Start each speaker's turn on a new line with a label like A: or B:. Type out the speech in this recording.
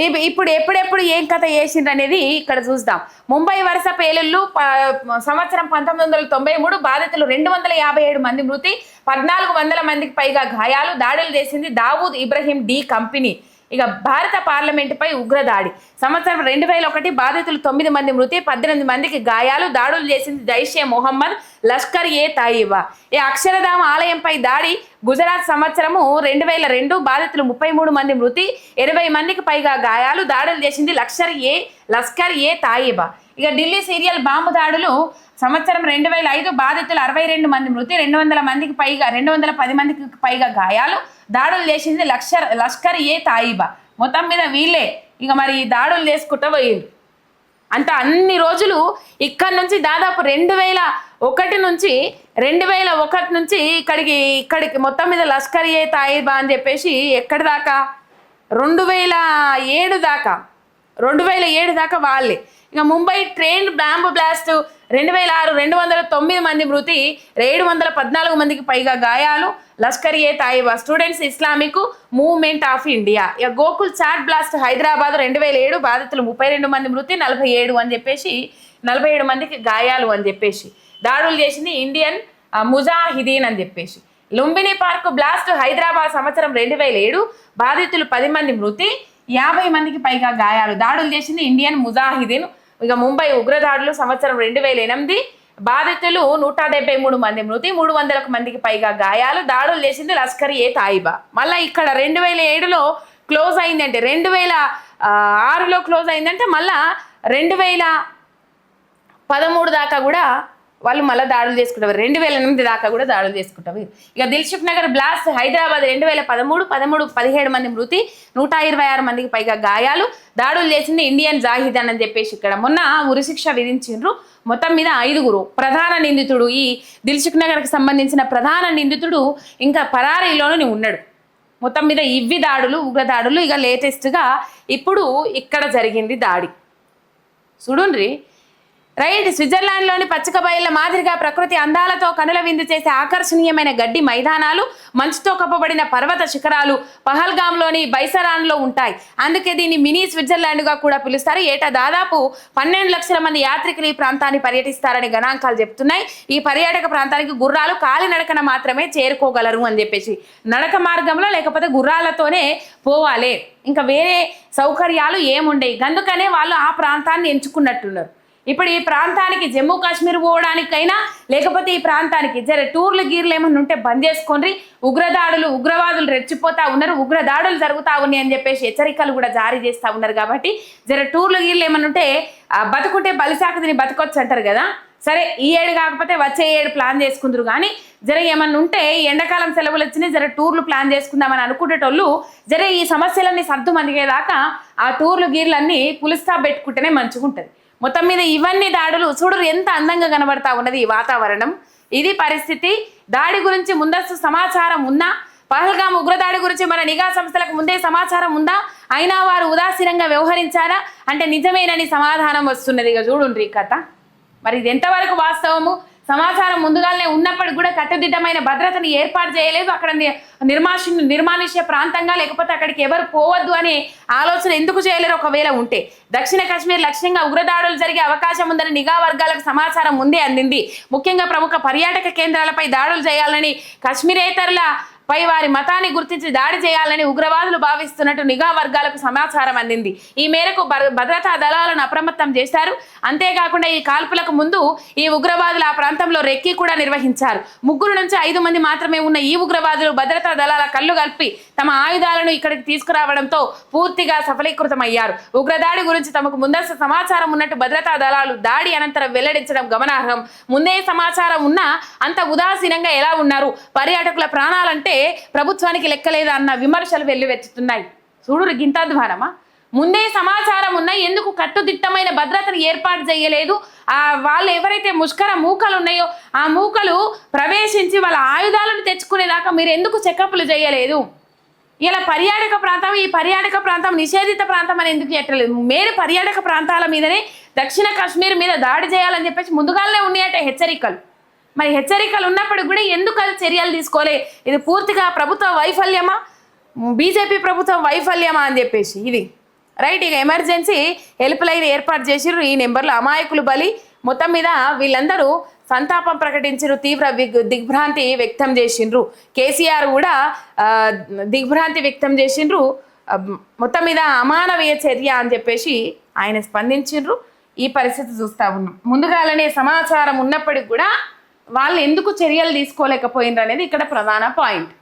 A: ఇప్పుడు ఎప్పుడెప్పుడు ఏం కథ చేసిండ్రు అనేది ఇక్కడ చూద్దాం. ముంబై వరుస పేలుళ్ళు ప- సంవత్సరం పంతొమ్మిది వందల తొంభై మూడు బాధితులు రెండు వందల యాభై ఏడు మంది మృతి పద్నాలుగు వందల మందికి పైగా గాయాలు దాడులు చేసింది దావూద్ ఇబ్రహీం డి కంపెనీ. ఇక భారత పార్లమెంటుపై ఉగ్రదాడి. సంవత్సరం రెండు వేల ఒకటి బాధితులు తొమ్మిది మంది మృతి పద్దెనిమిది మందికి గాయాలు దాడులు చేసింది జైషే మొహమ్మద్ లష్కర్ ఏ తాయిబా. ఈ అక్షరధామ ఆలయంపై దాడి గుజరాత్ సంవత్సరము రెండు వేల రెండు బాధితులు ముప్పై మూడు మంది మృతి ఇరవై మందికి పైగా గాయాలు దాడులు చేసింది లక్షర్ ఏ లస్కర్ ఏ తాయిబా. ఇక ఢిల్లీ సీరియల్ బాంబు దాడులు సంవత్సరం రెండు వేల ఐదు బాధితులు అరవై రెండు మంది మృతి రెండు వందల మందికి పైగా రెండు వందల పది మందికి పైగా గాయాలు. దాడులు చేసింది లక్షర్ లష్కర్ ఏ తాయిబా. మొత్తం మీద వీళ్ళే. ఇక మరి ఈ దాడులు చేసుకుంటూ పోయిండ్రు అంత అన్ని రోజులు ఇక్కడ నుంచి దాదాపు రెండు వేల ఒకటి నుంచి రెండు వేల ఒకటి నుంచి ఇక్కడికి ఇక్కడికి మొత్తం మీద లష్కర్ ఏ తాయిబా అని చెప్పేసి ఎక్కడి దాకా? రెండు వేల ఏడు దాకా. రెండు వేల ఏడు దాకా వాళ్ళే. ఇక ముంబై ట్రైన్ బాంబు బ్లాస్ట్ రెండు వేల ఆరు రెండు వందల తొమ్మిది మంది మృతి ఏడు వందల పద్నాలుగు మందికి పైగా గాయాలు. Lashkar e Taiba students Islamic movement of India. ఇక గోకుల్ చాట్ బ్లాస్ట్ హైదరాబాద్ రెండు వేల ఏడు బాధితులు ముప్పై రెండు మంది మృతి నలభై ఏడు అని చెప్పేసి నలభై ఏడు మందికి గాయాలు అని చెప్పేసి. దాడులు చేసింది ఇండియన్ ముజాహిదీన్ అని చెప్పేసి. లుంబిని పార్క్ బ్లాస్ట్ హైదరాబాద్ సంవత్సరం రెండు వేల ఏడు బాధితులు పది మంది మృతి యాభై మందికి పైగా గాయాలు. దాడులు చేసింది ఇండియన్ ముజాహిదీన్. ఇక ముంబై ఉగ్రదాడులు సంవత్సరం రెండు వేల ఎనిమిది బాధితులు నూట డెబ్బై మూడు మంది మృతి మూడు వందలకు మందికి పైగా గాయాలు. దాడులు చేసింది లష్కర్ ఏ తాయిబా. మళ్ళీ ఇక్కడ రెండు వేల ఏడులో క్లోజ్ అయిందంటే రెండు వేల ఆరులో క్లోజ్ అయిందంటే మళ్ళా రెండు వేల పదమూడు దాకా కూడా వాళ్ళు మళ్ళీ దాడులు చేసుకుంటారు. రెండు వేల ఎనిమిది దాకా కూడా దాడులు చేసుకుంటారు. ఇక దిల్సుఖ్ నగర్ బ్లాస్ట్ హైదరాబాద్ రెండు వేల పదమూడు పదమూడు పదిహేడు మంది మృతి నూట ఇరవై ఆరు మందికి పైగా గాయాలు. దాడులు చేసింది ఇండియన్ జాహిద్ అని చెప్పేసి ఇక్కడ మొన్న ఉరిశిక్ష విధించిండ్రు. మొత్తం మీద ఐదుగురు. ప్రధాన నిందితుడు ఈ దిల్షుఖ్ నగర్కి సంబంధించిన ప్రధాన నిందితుడు ఇంకా పరారీలోనే ఉన్నాడు. మొత్తం మీద ఇవి దాడులు ఉగ్ర దాడులు ఇక లేటెస్ట్గా ఇప్పుడు ఇక్కడ జరిగింది దాడి. చూడండి రైట్ స్విట్జర్లాండ్లోని పచ్చిక బయళ్ళ మాదిరిగా ప్రకృతి అందాలతో కనుల విందు చేసే ఆకర్షణీయమైన గడ్డి మైదానాలు మంచుతో కప్పబడిన పర్వత శిఖరాలు పహల్గామ్లోని బైసరాన్లో ఉంటాయి. అందుకే దీన్ని మినీ స్విట్జర్లాండ్గా కూడా పిలుస్తారు. ఏటా దాదాపు పన్నెండు లక్షల మంది యాత్రికులు ఈ ప్రాంతాన్ని పర్యటిస్తారని గణాంకాలు చెప్తున్నాయి. ఈ పర్యాటక ప్రాంతానికి గుర్రాలు కాలినడకన మాత్రమే చేరుకోగలరు అని చెప్పేసి. నడక మార్గంలో లేకపోతే గుర్రాలతోనే పోవాలి. ఇంకా వేరే సౌకర్యాలు ఏముండయి అందుకనే వాళ్ళు ఆ ప్రాంతాన్ని ఎంచుకున్నట్టున్నారు. ఇప్పుడు ఈ ప్రాంతానికి జమ్మూ కాశ్మీర్ పోవడానికైనా లేకపోతే ఈ ప్రాంతానికి జర టూర్లు గీర్లు ఏమన్నా ఉంటే బంద్ చేసుకోండి ఉగ్రదాడులు ఉగ్రవాదులు రెచ్చిపోతా ఉన్నారు. ఉగ్రదాడులు జరుగుతా ఉన్నాయి అని చెప్పేసి హెచ్చరికలు కూడా జారీ చేస్తూ ఉన్నారు కాబట్టి జర టూర్లు గీర్లు ఏమన్నా ఉంటే బతుకుంటే బలిశాఖ తిని బతకొచ్చు అంటారు కదా. సరే ఈ ఏడు కాకపోతే వచ్చే ఏడు ప్లాన్ చేసుకుందరు కానీ జర ఏమన్నా ఉంటే ఈ ఎండాకాలం సెలవులు వచ్చినాయి జర టూర్లు ప్లాన్ చేసుకుందామని అనుకునేటోళ్ళు జర ఈ సమస్యలన్నీ సర్దు మందిగేదాకా ఆ టూర్లు గీర్లన్నీ పులిస్తా పెట్టుకుంటేనే మంచిగుంటుంది. మొత్తం మీద ఇవన్నీ దాడులు చూడరు ఎంత అందంగా కనబడతా ఉన్నది ఈ వాతావరణం. ఇది పరిస్థితి. దాడి గురించి ముందస్తు సమాచారం ఉన్నా పహల్గాం ఉగ్రదాడి గురించి మన నిఘా సంస్థలకు ముందే సమాచారం ఉందా? అయినా వారు ఉదాసీనంగా వ్యవహరించారా? అంటే నిజమేనని సమాధానం వస్తున్నది. ఇక చూడుండ్రి ఈ కథ. మరి ఇది ఎంతవరకు వాస్తవము? సమాచారం ముందుగానే ఉన్నప్పటికీ కూడా కట్టుదిట్టమైన భద్రతను ఏర్పాటు చేయలేదు. అక్కడ ని- నిర్మాషి నిర్మానుష్య ప్రాంతంగా లేకపోతే అక్కడికి ఎవరు పోవద్దు అనే ఆలోచన ఎందుకు చేయలేరు? ఒకవేళ ఉంటే దక్షిణ కాశ్మీర్ లక్ష్యంగా ఉగ్రదాడులు జరిగే అవకాశం ఉందని నిఘా వర్గాలకు సమాచారం ముందే అందింది. ముఖ్యంగా ప్రముఖ పర్యాటక కేంద్రాలపై దాడులు చేయాలని కాశ్మీరేతరుల పై వారి మతాన్ని గుర్తించి దాడి చేయాలని ఉగ్రవాదులు భావిస్తున్నట్టు నిఘా వర్గాలకు సమాచారం అందింది. ఈ మేరకు భద్రతా దళాలను అప్రమత్తం చేశారు. అంతేకాకుండా ఈ కాల్పులకు ముందు ఈ ఉగ్రవాదులు ఆ ప్రాంతంలో రెక్కి కూడా నిర్వహించారు. ముగ్గురు నుంచి ఐదు మంది మాత్రమే ఉన్న ఈ ఉగ్రవాదులు భద్రతా దళాల కళ్ళు కలిపి తమ ఆయుధాలను ఇక్కడికి తీసుకురావడంతో పూర్తిగా సఫలీకృతమయ్యారు. ఉగ్రదాడి గురించి తమకు ముందస్తు సమాచారం ఉన్నట్టు భద్రతా దళాలు దాడి అనంతరం వెల్లడించడం గమనార్హం. ముందే సమాచారం ఉన్నా అంత ఉదాసీనంగా ఎలా ఉన్నారు? పర్యాటకుల ప్రాణాలంటే ప్రభుత్వానికి లెక్కలేదా అన్న విమర్శలు వెల్లువెత్తుతున్నాయి. చూడు గింతాధ్వానమా? ముందే సమాచారం ఉన్నాయి ఎందుకు కట్టుదిట్టమైన భద్రతను ఏర్పాటు చేయలేదు? ఆ వాళ్ళు ఎవరైతే ముష్కర మూకలు ఉన్నాయో ఆ మూకలు ప్రవేశించి వాళ్ళ ఆయుధాలను తెచ్చుకునేదాకా మీరు ఎందుకు చెకప్లు చేయలేదు? ఇలా పర్యాటక ప్రాంతం ఈ పర్యాటక ప్రాంతం నిషేధిత ప్రాంతం అని ఎందుకు ఎట్టలేదు మేలు పర్యాటక ప్రాంతాల మీదనే దక్షిణ కాశ్మీర్ మీద దాడి చేయాలని చెప్పేసి ముందుగానే ఉన్నాయట హెచ్చరికలు. మరి హెచ్చరికలు ఉన్నప్పటికి కూడా ఎందుకు అది చర్యలు తీసుకోలే? ఇది పూర్తిగా ప్రభుత్వ వైఫల్యమా? బీజేపీ ప్రభుత్వం వైఫల్యమా అని చెప్పేసి ఇది. రైట్ ఇక ఎమర్జెన్సీ హెల్ప్ లైన్ ఏర్పాటు చేసిర్రు ఈ నెంబర్లో అమాయకులు బలి. మొత్తం మీద వీళ్ళందరూ సంతాపం ప్రకటించారు తీవ్ర దిగ్భ్రాంతి వ్యక్తం చేసిండ్రు కేసీఆర్ కూడా దిగ్భ్రాంతి వ్యక్తం చేసిండ్రు మొత్తం మీద అమానవీయ చర్య అని చెప్పేసి ఆయన స్పందించిండ్రు ఈ పరిస్థితి చూస్తూ ఉన్నాం. ముందుగాలనే సమాచారం ఉన్నప్పటికి కూడా వాళ్ళు ఎందుకు చర్యలు తీసుకోలేకపోయినారు అనేది ఇక్కడ ప్రధాన పాయింట్.